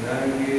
Thank you.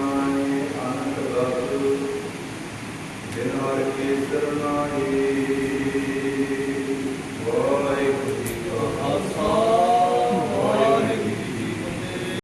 ਕਾਈ ਹਰੇ